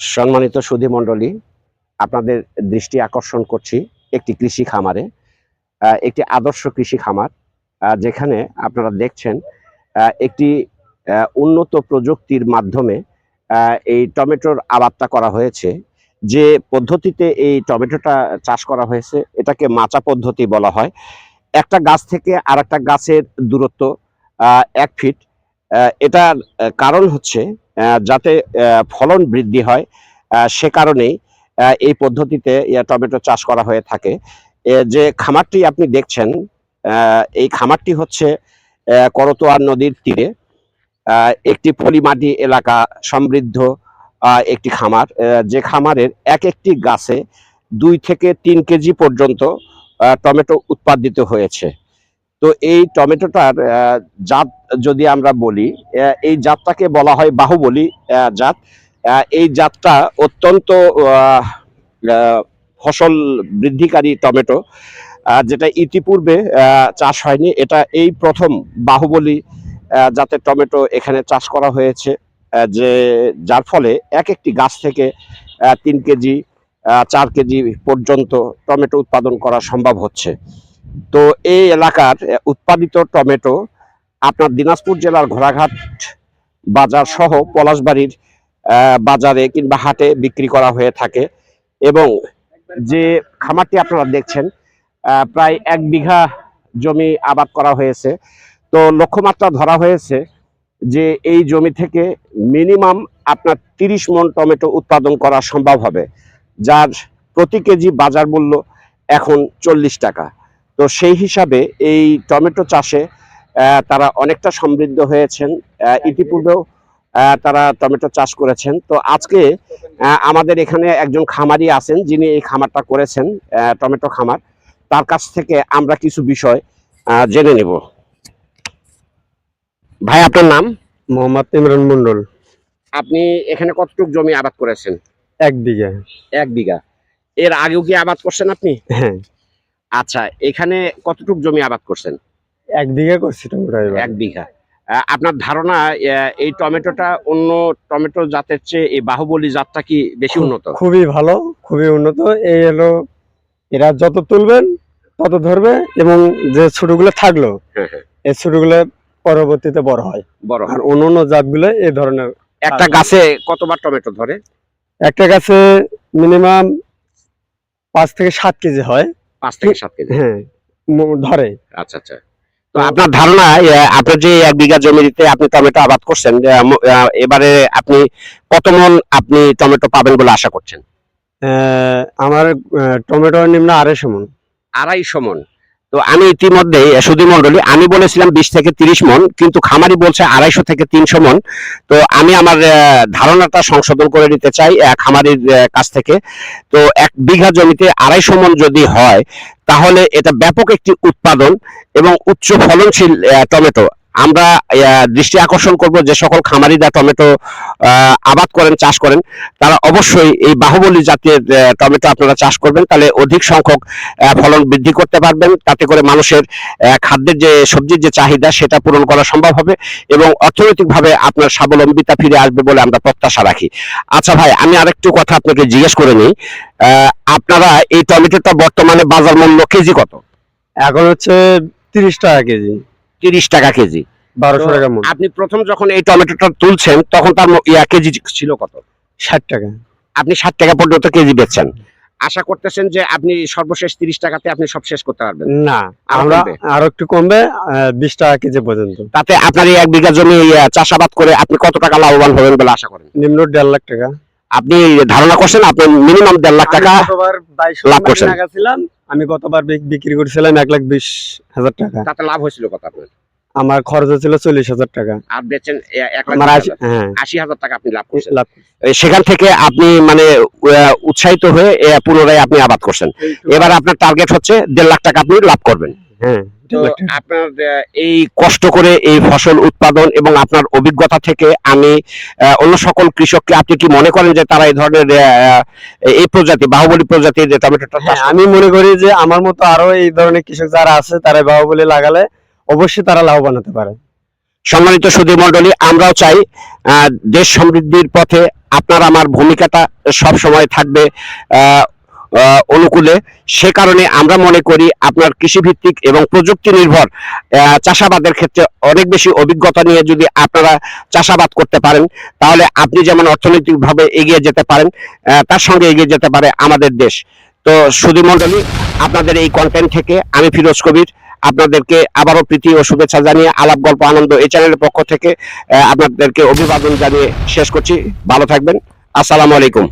সম্মানিত সুধী মণ্ডলী আপনাদের দৃষ্টি আকর্ষণ করছি একটি কৃষি খামারে একটি আদর্শ কৃষি খামার যেখানে আপনারা দেখছেন একটি উন্নত প্রযুক্তির মাধ্যমে এই টমেটোর আবাদটা করা হয়েছে। যে পদ্ধতিতে এই টমেটোটা চাষ করা হয়েছে, এটাকে মাচা পদ্ধতি বলা হয়। একটা গাছ থেকে আর একটা গাছের দূরত্ব এক ফিট এটার কারণ হচ্ছে যাতে ফলন বৃদ্ধি হয় সে কারণেই এই পদ্ধতিতে টমেটো চাষ করা হয়ে থাকে। যে খামারটি আপনি দেখছেন এই খামারটি হচ্ছে আহ, করতোয়া নদীর তীরে একটি পলিমাটি এলাকা সমৃদ্ধ একটি খামার। যে খামারের এক একটি গাছে দুই থেকে তিন কেজি পর্যন্ত টমেটো উৎপাদিত হয়েছে। তো এই টমেটোটার জাত যদি আমরা বলি এই জাতটাকে বলা হয় বাহুবলী জাত। এই জাতটা অত্যন্ত ফসল বৃদ্ধিকারী টমেটো যেটা ইতিপূর্বে চাষ হয়নি। এটা এই প্রথম বাহুবলী জাতের টমেটো এখানে চাষ করা হয়েছে যে, যার ফলে এক একটি গাছ থেকে তিন কেজি চার কেজি পর্যন্ত টমেটো উৎপাদন করা সম্ভব হচ্ছে। তো এই এলাকার উৎপাদিত টমেটো আপনার দিনাজপুর জেলার ঘোড়াঘাট বাজার সহ পলাশবাড়ির বাজারে কিংবা হাটে বিক্রি করা হয়ে থাকে এবং যে খামারটি আপনারা দেখছেন প্রায় এক বিঘা জমি আবাদ করা হয়েছে। তো লক্ষ্যমাত্রা ধরা হয়েছে যে এই জমি থেকে মিনিমাম আপনার তিরিশ মন টমেটো উৎপাদন করা সম্ভব হবে, যার প্রতি কেজি বাজার মূল্য এখন চল্লিশ টাকা। তো সেই হিসাবে এই টমেটো চাষে তারা অনেকটা সমৃদ্ধ হয়েছেন। ইতিপূর্বেও তারা টমেটো চাষ করেছেন। তো আজকে আমাদের এখানে একজন খামারি আছেন যিনি এই খামারটা করেছেন টমেটো খামার। তার কাছ থেকে আমরা কিছু বিষয় জেনে নেব। ভাই আপনার নাম? মোহাম্মদ ইমরান মন্ডল আপনি এখানে কতটুকু জমি আবাদ করেছেন? এক বিঘা। এক বিঘা। এর আগেও কি আবাদ করছেন আপনি? হ্যাঁ। আচ্ছা এখানে কতটুকু জমি আবাদ করছেন? এক বিঘা করছি এক বিঘা। আপনার ধারণা এই টমেটোটা অন্য টমেটো জাতের চেয়ে এই বাহুবলী জাতটা কি বেশি উন্নত? খুবই ভালো খুবই উন্নত। এই হলো এরা যত তুলবেন তত ধরবে এবং যে ছোটগুলো থাকল হ্যাঁ, হ্যাঁ। এই ছোটগুলো পরবর্তীতে বড় হয়। বড় আর অন্য অন্য জাতগুলো এই ধরনের একটা গাছে কতবার টমেটো ধরে? একটা গাছে মিনিমাম পাঁচ থেকে সাত কেজি হয়। পাঁচ থেকে সাত কেজি? হ্যাঁ ধরে। আচ্ছা আচ্ছা। তো আপনার ধারণা আপনি আপনার যে এক বিঘা জমিতে আপনি টমেটো আবাদ করছেন এবারে আপনি কত মন আপনি টমেটো পাবেন বলে আশা করছেন? আহ, আমার টমেটো নিম্ন আড়াইশো মন। আড়াইশো মন। তো আমি ইতিমধ্যে সুদী মন্ডলী আমি বলেছিলাম বিশ থেকে তিরিশ মন, কিন্তু খামারি বলছে আড়াইশো থেকে তিনশো মন। তো আমি আমার ধারণাটা সংশোধন করে নিতে চাই খামারির কাছ থেকে। তো এক বিঘা জমিতে আড়াইশো মন যদি হয়, তাহলে এটা ব্যাপক একটি উৎপাদন এবং উচ্চ ফলনশীল টমেটো। আমরা দৃষ্টি আকর্ষণ করব যে সকল খামারিরা টমেটো আবাদ করেন চাষ করেন। তারা অবশ্যই এই বাহুবলী আহ, টমেটো আপনারা চাষ করবেন। তাহলে অধিক সংখ্যক ফলন বৃদ্ধি করতে পারবেন। তাতে করে মানুষের খাদ্যের যে সবজির যে চাহিদা সেটা পূরণ করা সম্ভব হবে এবং অর্থনৈতিকভাবে আপনার স্বাবলম্বিতা ফিরে আসবে বলে আমরা প্রত্যাশা রাখি। আচ্ছা ভাই আমি আরেকটু কথা আপনাকে জিজ্ঞেস করে নিই। আপনারা এই টমেটোটা বর্তমানে বাজার মূল্য কেজি কত? এখন হচ্ছে তিরিশ টাকা কেজি। তিরিশ টাকা কেজি। বারোশো টাকা আপনি প্রথম যখন এই টমেটোটা তুলছেন তখন তার ইয়া কেজি ছিল কত? ষাট টাকা। আপনি ষাট টাকা পর্যন্ত কেজি বেচছেন। আশা করতেছেন যে আপনি সর্বশেষ তিরিশ টাকাতে আপনি সব শেষ করতে পারবেন। না আমরা আরও একটু কমবে বিশ টাকা কেজি পর্যন্ত। তাতে আপনার এই এক বিঘা জমি চাষাবাদ করে আপনি কত টাকা লাভবান হবেন বলে আশা করেন? নিম্ন দেড় লাখ টাকা। আপনি ধারণা করছেন আপনি মিনিমাম দেড় লাখ টাকা লাভ করছেন। আমি গতবার বিক্রি করেছিলাম এক লাখ বিশ হাজার টাকা। তাতে লাভ হয়েছিল কত আপনার? আমার খরচ ছিল চল্লিশ হাজার টাকা। আর বেচেন আশি হাজার। হ্যাঁ। আশি হাজার টাকা আপনি লাভ করছেন। লাভ সেখান থেকে আপনি মানে উৎসাহিত হয়ে পুনরায় আপনি আবাদ করছেন। এবার আপনার টার্গেট হচ্ছে দেড় লাখ টাকা আপনি লাভ করবেন। হ্যাঁ। আপনার এই কষ্ট করে এই ফসল উৎপাদন এবং আপনার অভিজ্ঞতা থেকে আমি আহ, অন্য সকল কৃষককে আপনি কি মনে করেন যে তারা এই ধরনের আহ, এই প্রজাতি বাহুবলী প্রজাতির যে টমেটোটা হ্যাঁ আমি মনে করি যে আমার মতো আরও এই ধরনের কৃষক যারা আছে তারা বাহুবলী লাগালে অবশ্যই তারা লাভবান হতে পারে। সম্মানিত সুধী মন্ডলী আমরাও চাই দেশ সমৃদ্ধির পথে আপনার আমার ভূমিকাটা সব সময় থাকবে অনুকূলে। সে কারণে আমরা মনে করি আপনার কৃষিভিত্তিক এবং প্রযুক্তি নির্ভর চাষাবাদের ক্ষেত্রে অনেক বেশি অভিজ্ঞতা নিয়ে যদি আপনারা চাষাবাদ করতে পারেন, তাহলে আপনি যেমন অর্থনৈতিকভাবে এগিয়ে যেতে পারেন তার সঙ্গে এগিয়ে যেতে পারে আমাদের দেশ। তো সুধী মণ্ডলী, আপনাদের এই কন্টেন্ট থেকে আমি ফিরোজ কবির আপনাদেরকে আবারও প্রীতি ও শুভেচ্ছা জানিয়ে আলাপ, গল্প, আনন্দ এই চ্যানেলের পক্ষ থেকে আপনাদেরকে অভিবাদন জানিয়ে শেষ করছি। ভালো থাকবেন। আসসালামু আলাইকুম।